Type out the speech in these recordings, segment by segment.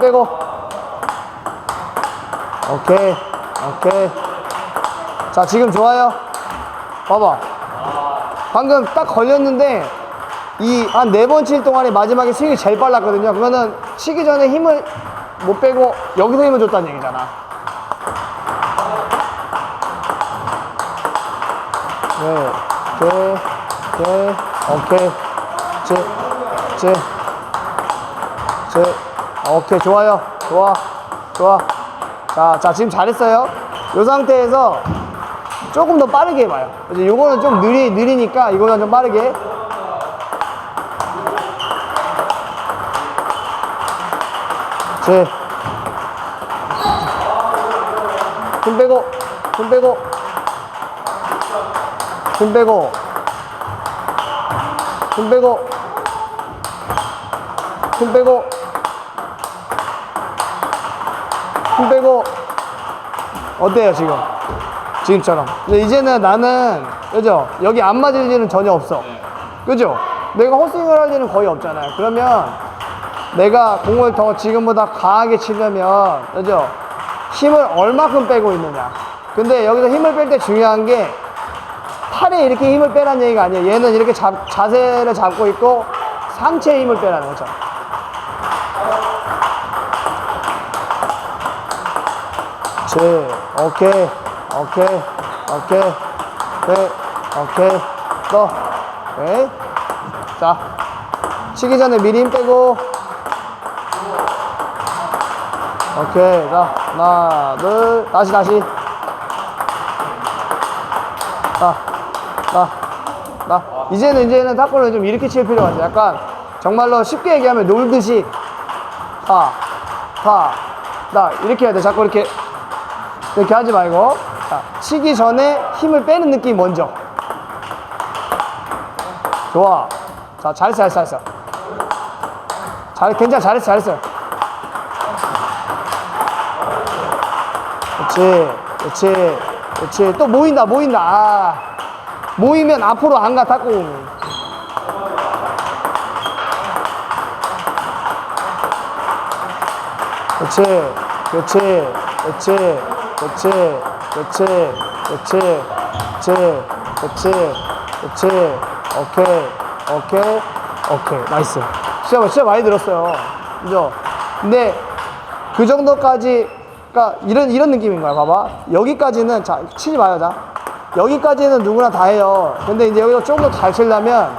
빼고. 오케이 오케이. 자 지금 좋아요. 봐봐. 방금 딱 걸렸는데 이 한 네 번 칠 동안에 마지막에 스윙이 제일 빨랐거든요. 그거는 치기 전에 힘을 못 빼고 여기서 힘을 줬다는 얘기잖아. 네 오케이 오케이 오케이. 제, 제, 제, 오케이 좋아요. 좋아. 좋아. 자, 자 지금 잘했어요. 이 상태에서 조금 더 빠르게 해봐요. 이제 요거는 좀 느리, 느리니까 이거는 좀 빠르게. 제. 힘 빼고 힘 빼고. 힘 빼고. 힘 빼고. 힘 빼고 힘 빼고 어때요 지금? 지금처럼. 근데 이제는 나는 그죠? 여기 안 맞을 일은 전혀 없어. 그죠? 내가 헛스윙을 할 일은 거의 없잖아요. 그러면 내가 공을 더 지금보다 강하게 치려면 그죠? 힘을 얼마큼 빼고 있느냐. 근데 여기서 힘을 뺄 때 중요한 게 팔에 이렇게 힘을 빼라는 얘기가 아니에요. 얘는 이렇게 잡- 자세를 잡고 있고 상체에 힘을 빼라는 거죠 제 오케이 오케이 오케이 네 오케이. 또 오케이. 자 치기 전에 미리 힘 빼고. 오케이 자 하나 둘 다시 다시. 나나나 이제는 이제는 탁구를 좀 이렇게 칠 필요가 있어 약간 정말로 쉽게 얘기하면 놀듯이. 타 타 나. 이렇게 해야 돼. 자꾸 이렇게 이렇게 하지 말고 자, 치기 전에 힘을 빼는 느낌 먼저. 좋아. 자 잘했어 잘했어 잘했어. 잘 괜찮아 잘했어 잘했어. 그렇지 그렇지 그렇지 또 모인다 모인다. 아, 모이면 앞으로 안 가 탁구 그렇지 그렇지 그렇지 그렇지 그렇지 그렇지 그렇지 그렇지 그렇지. 오케이 오케이 오케이. 나이스. 진짜 진짜 많이 들었어요. 그죠? 근데 그 정도까지 그러니까 이런 이런 느낌인 거야 봐봐. 여기까지는 자 치지 마요 자. 여기까지는 누구나 다 해요. 근데 이제 여기서 조금 더잘 치려면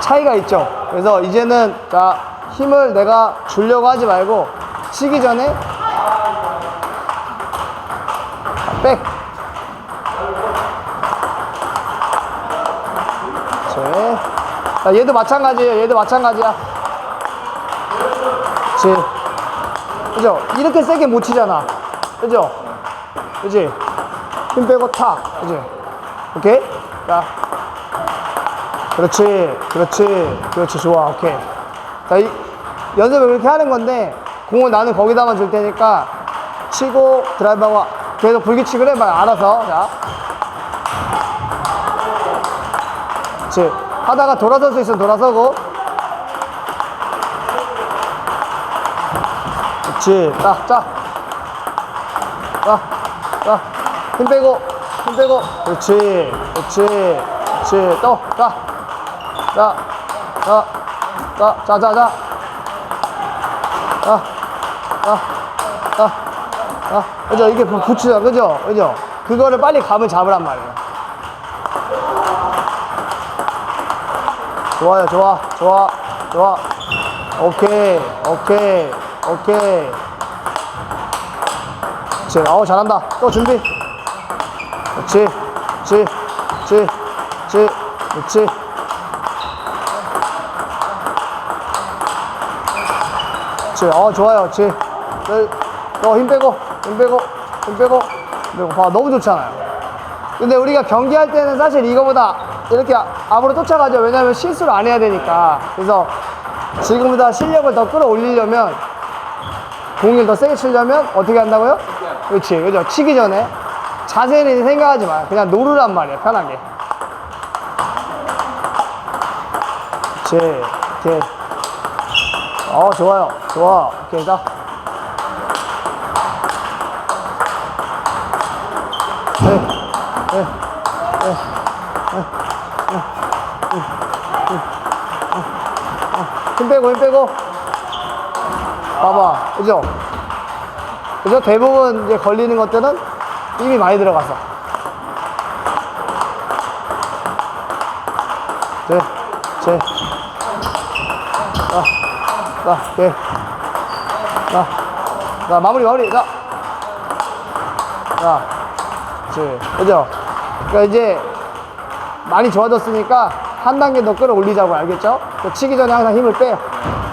차이가 있죠. 그래서 이제는 자 힘을 내가 주려고 하지 말고 치기 전에 자, 백. 제. 자 얘도 마찬가지예요. 얘도 마찬가지야. 제. 그죠? 이렇게 세게 못 치잖아. 그죠? 그지? 힘 빼고 탁. 그지? 오케이? 자. 그렇지, 그렇지, 그렇지, 좋아, 오케이. 자, 이, 연습을 그렇게 하는 건데, 공을 나는 거기다만 줄 테니까, 치고, 드라이버가 계속 불규칙을 해봐요, 알아서. 자. 그렇지. 하다가 돌아설 수 있으면 돌아서고. 그렇지, 자, 자. 자, 자. 힘 빼고, 힘 빼고. 그렇지, 그렇지, 그렇지. 또, 자. 자, 자, 자, 자, 자, 자. 자, 자. 그죠? 이게 부- 붙이죠. 그죠? 그죠? 그거를 빨리 감을 잡으란 말이에요. 좋아요, 좋아, 좋아, 좋아. 오케이, 오케이, 오케이. 그렇지. 어우, 잘한다. 또 준비. 그렇지, 그렇지, 그렇지, 그렇지, 그렇지. 그렇지. 어, 좋아요. 그렇지. 너힘 빼고, 힘 빼고, 힘 빼고, 힘 빼고. 봐, 너무 좋잖아요. 근데 우리가 경기할 때는 사실 이거보다 이렇게 앞으로 쫓아가죠. 왜냐면 실수를 안 해야 되니까. 그래서 지금보다 실력을 더 끌어올리려면 공을 더 세게 치려면 어떻게 한다고요? 그렇지. 그죠. 치기 전에 자세는 생각하지 마. 그냥 노르란 말이야. 편하게. 그렇지. 이렇게. 어, 좋아요. 좋아. 오케이, 자. 네, 네, 네, 네, 네, 네, 네, 네. 힘 빼고, 힘 빼고. 봐봐. 그죠? 그죠? 대부분 이제 걸리는 것들은 힘이 많이 들어갔어. 네, 제. 자, 자, 네. 자, 자, 마무리, 마무리. 자. 자, 그렇지. 그죠? 그러니까 이제 많이 좋아졌으니까 한 단계 더 끌어올리자고 알겠죠? 그 치기 전에 항상 힘을 빼요.